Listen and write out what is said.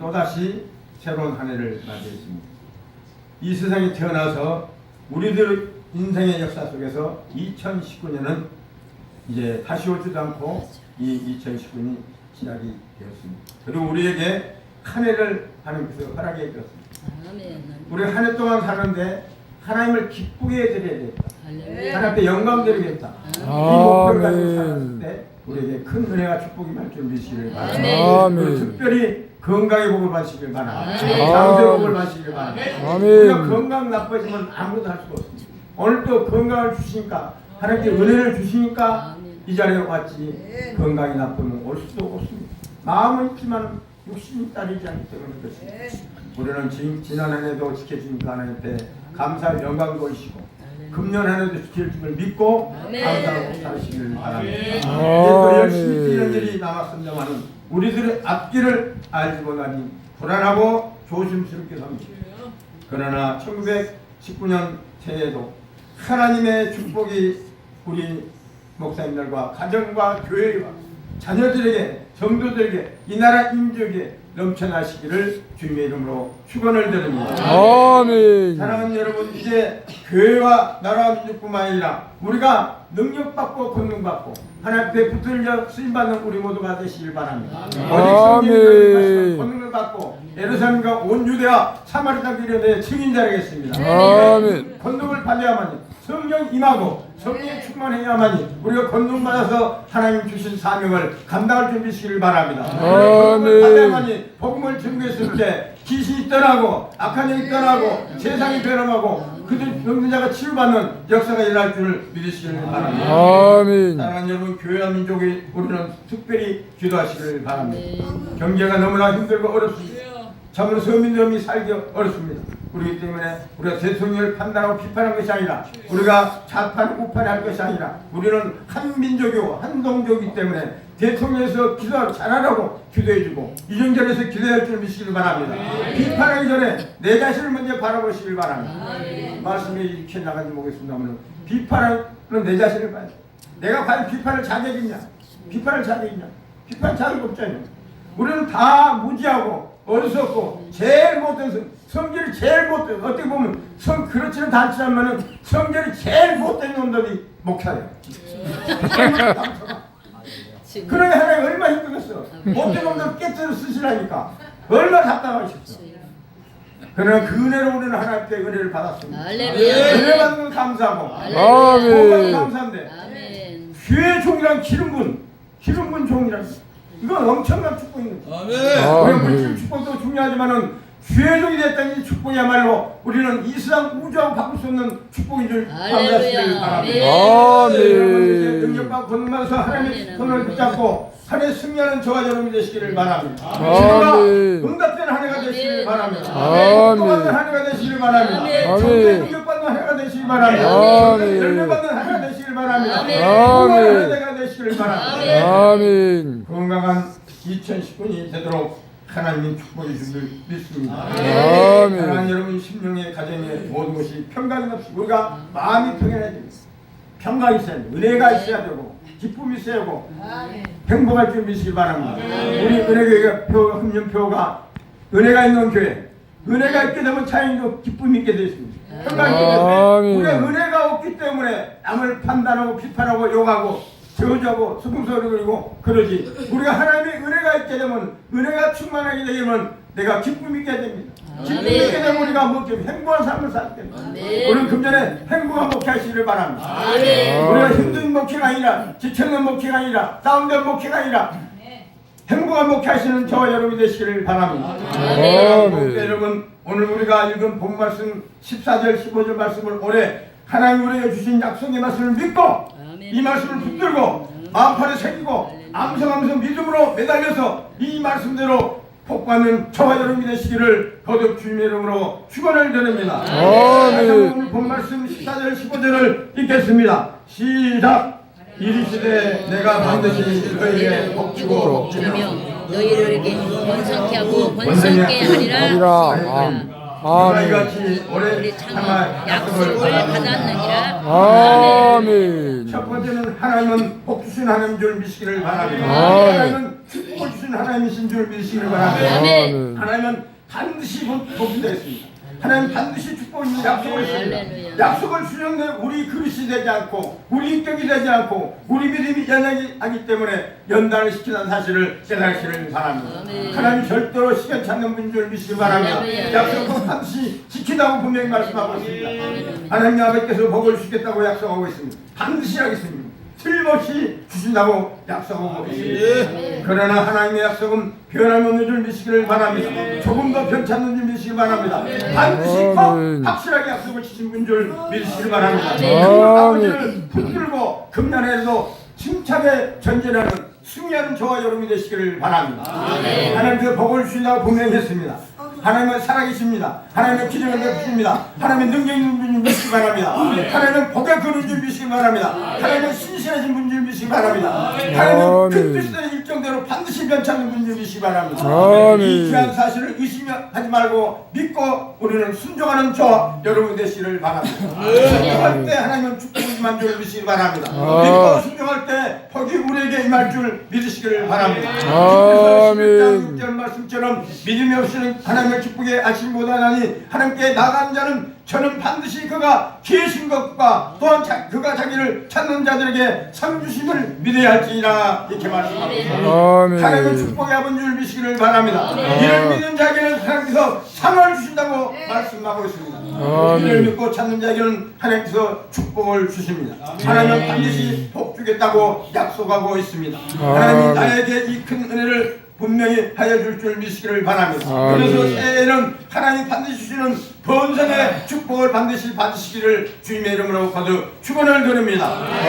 또다시 새로운 한 해를 맞이했습니다. 이 세상에 태어나서 우리들 인생의 역사 속에서 2019년은 이제 다시 오지도 않고 이 2019년이 시작이 되었습니다. 그리고 우리에게 한 해를 하나님께서 허락해 주셨습니다. 아멘. 우리 한 해 동안 사는데 하나님을 기쁘게 해드려야겠다. 할렐루야. 하나님 께 영광 드리겠다. 이 목표를 가지고. 살았을 때 우리에게 큰 은혜와 축복이 많을 줄 믿으시길 바랍니다. 아멘. 특별히 건강의 복을 받으시길 바랍니다. 아멘. 장수의 복을 받으시길 바랍니다. 아멘. 우리가 건강 나빠지면 아무것도 할 수가 없습니다. 오늘 또 건강을 주시니까 하나님께 은혜를 주시니까 아멘. 이 자리에 왔지 건강이 나쁘면 올 수도 없습니다. 마음은 있지만 육신이 따르지 않기 때문에 그렇습니다. 우리는 지, 지난 한 해도 지켜주니까 하나님께 감사할 영광 돌리시고 금년 한 해도 지킬 줄을 믿고. 감사하고 살시기를 바랍니다. 또 열심히. 뛰는 일이 남았습니다만은 우리들의 앞길을 알지 못하니 불안하고 조심스럽게 삽니다. 그러나 1919년 새해에도 하나님의 축복이 우리 목사님들과 가정과 교회와 자녀들에게 성도들에게 이 나라 인족에 넘쳐나시기를 주님의 이름으로 축원을 드립니다. 아멘. 사랑하는 여러분 이제 교회와 나라 민족뿐만 아니라 우리가 능력받고 권능받고 하나님 앞에 붙들려 쓰임받는 우리 모두가 되시길 바랍니다. 오직 성령님을 권능을 받고 예루살렘과 온 유대와 사마리아 길에 증인자되겠습니다. 아멘. 권능을 받아야만이 성령 임하고 성령에 충만해야만이 우리가 권능 받아서 하나님 주신 사명을 감당할 준비시기를 바랍니다. 아멘. 복음을 증거했을 때 귀신이 떠나고 악한 영이 떠나고 세상이 변함하고 그들 병자가 치유받는 역사가 일어날 줄을 믿으시기를 바랍니다. 아멘. 사랑하는 여러분 교회와 민족이 우리는 특별히 기도하시기를 바랍니다. 아멘. 경제가 너무나 힘들고 어렵습니다. 참으로 서민들이 살기 어렵습니다. 그렇기 때문에 우리가 대통령을 판단하고 비판한 것이 아니라 우리가 좌판 우판을 할 것이 아니라 우리는 한 민족이고 한 동족이기 때문에 대통령에서 기도 잘하라고 기도해주고 이정전에서 기도할 줄 믿으시길 바랍니다. 비판하기 전에 내 자신을 먼저 바라보시길 바랍니다. 말씀이 이렇게 나간지 모르겠습니다만 비판은 내 자신을 봐야 돼. 내가 과연 비판을 자격이 있냐? 비판을 자격이 있냐? 비판 자격 없잖아요. 우리는 다 무지하고 어리석고 제일 못된 성, 성질이 제일 못된 어떻게 보면 성 그렇지는 않지만은 성질이 제일 못된 놈들이 목사예요. 그러니 하나님 얼마나 힘들겠어. 못된 놈들 깨뜨려 쓰시라니까 얼마나 답답하셨어. 그러나 그 은혜로 우리는 하나님께 은혜를 받았습니다. 할렐루야. 은혜 받는 건 감사하고 아멘. 복 받는 건 감사한데 아멘. 귀의 종이란 기름분, 기름분 종이란 이건 엄청난 축복입니다. 아멘. 물질 축복도 중요하지만은 귀의 종이 됐다는 이 축복이야말로 우리는 이 세상 우주하고 바꿀 수 없는 축복인 줄 감사하시길 할렐루야. 바랍니다. 아멘. 여러분 능력과 권능만서 하나님의. 손을 붙잡고 한해 승리하는 저와 여러분이 되시기를 바랍니다. 아멘. 응답되는 한 해가 되시기를. 바랍니다. 아멘. 복받는 한 해가 되시기를 바랍니다. 아멘. 되시길 바랍니다. 아멘. 열매받는 되시길 바랍니다. 아멘. 바랍니다. 아멘. 건강한 2019년이 되도록 하나님 축복해 주실 믿습니다. 아멘. 사랑하는 여러분 심령의 가정의 모든 것이 평강이 없이 우리가 마음이 평안해야 됩니다. 평강이 있어야 돼요. 은혜가 있어야 되고 기쁨이 있어야 되고 행복할 줄 믿으시기 바랍니다. 우리 은혜교회가 표, 흠연표가 은혜가 있는 교회 은혜가 있게 되면 자연도 기쁨이 있게 되면 아멘. 우리가 은혜가 없기 때문에 남을 판단하고 비판하고 욕하고 저주하고 수금소리 그리고 그러지 우리가 하나님의 은혜가 있게 되면 은혜가 충만하게 되면 내가 기쁨 있게 됩니다. 기쁨. 있게 되면 우리가 먹기 행복한 삶을 살게 됩니다. 우리는 금전에 행복한 목회하시기를 바랍니다. 우리가 힘든 목회가 아니라 지쳐있는 목회가 아니라 다운된 목회가 아니라 행복한 목회하시는 저와 여러분이 되시기를 바랍니다. 아멘. 여러분 오늘 우리가 읽은 본 말씀 14절 15절 말씀을 올해 하나님 우리에게 주신 약속의 말씀을 믿고. 이 말씀을 붙들고 마음판에 새기고 암송하면서 믿음으로 매달려서 이 말씀대로 복받는 저와 여러분이 되시기를 거듭 주님의 이름으로 축원을 드립니다. 아멘. 오늘 본 말씀 14절 15절을 읽겠습니다. 시작. 이르시되 내가 반드시 너희에게 복주고 복주며 주며 너희를 번성케 하고 번성케 하리라. 하리라. 하리라. 아멘. 이같이 오래 참 참아 약속을 받았느니라. 아멘. 첫 번째는 하나님은 복 주신 하나님 줄 믿으시기를 바랍니다. 아멘. 하나님은 축복을 주신 하나님이신 줄 믿으시기를 바랍니다. 아멘. 하나님은 반드시 복- 복이 되겠습니다. 하나님 반드시 축복을 주는 약속을. 할렐루야. 약속을 주셨는데 우리 그릇이 되지 않고 우리 인격이 되지 않고 우리 믿음이 연약하기 때문에 연단을 시키는 사실을 깨달으시를 바랍니다. 하나님 절대로 시간 찾는 분줄 믿으시기 바랍니다. 할렐루야. 약속은 반드시 지키다고 분명히 말씀하고 있습니다. 하나님 아버지께서 복을 주겠다고 약속하고 있습니다. 반드시 하겠습니다. 틀림없이 주신다고 약속하고 있습니다. 그러나 하나님의 약속은 변함없는 줄 믿으시기를 바랍니다. 조금 더 변찮는 줄 믿으시기 바랍니다. 반드시 꼭. 확실하게 약속을 주신 분 줄 믿으시기를 바랍니다. 그 아버지를 붙들고 금년에도 힘차게 전진하는 승리하는 저와 여러분이 되시기를 바랍니다. 하나님께서 복을 주신다고 분명히 했습니다. 하나님은 살아계십니다. 하나님은 기적을 베푸십니다. 하나님은 능력 있는 분을 믿으시기 바랍니다. 하나님은 복의 그릇 줄 믿으시기 바랍니다. 하나님은 신실하신 분줄 믿으시기 바랍니다. 하나님은 아멘. 그 뜻의 일정대로 반드시 변찮는 분줄 믿으시기 바랍니다. 아멘. 이 귀한 사실을 의심하지 말고 믿고 우리는 순종하는 저 여러분 되시기를 바랍니다. 순종할 때 하나님은 축복을 임한 줄 믿으시기 바랍니다. 아. 믿고 순종할 때 복이 우리에게 임할 줄 믿으시기를 바랍니다. 아멘. 11장 6절 말씀처럼 믿음이 없이는 하나님의 축복에 아실 못하나니 하나님께 나간 자는 저는 반드시 그가 계신 것과 또한 자, 그가 자기를 찾는 자들에게 상 주심을 믿어야 할지니라 이렇게 말씀합니다. 하나님은 아멘. 축복의 아버지 줄 믿으시기를 바랍니다. 이를 믿는 자에게는 하나님께서 상을 주신다고 말씀하고 있습니다. 아멘. 이를 믿고 찾는 자에게는 하나님께서 축복을 주십니다. 하나님은 반드시 복 주겠다고 약속하고 있습니다. 하나님이 아멘. 나에게 이 큰 은혜를 분명히 하여 줄 줄 믿으시기를 바랍니다. 아멘. 그래서 새해에는 하나님 반드시 주시는 번성의 축복을 반드시 받으시기를 주님의 이름으로 거듭 축원을 드립니다. 아멘.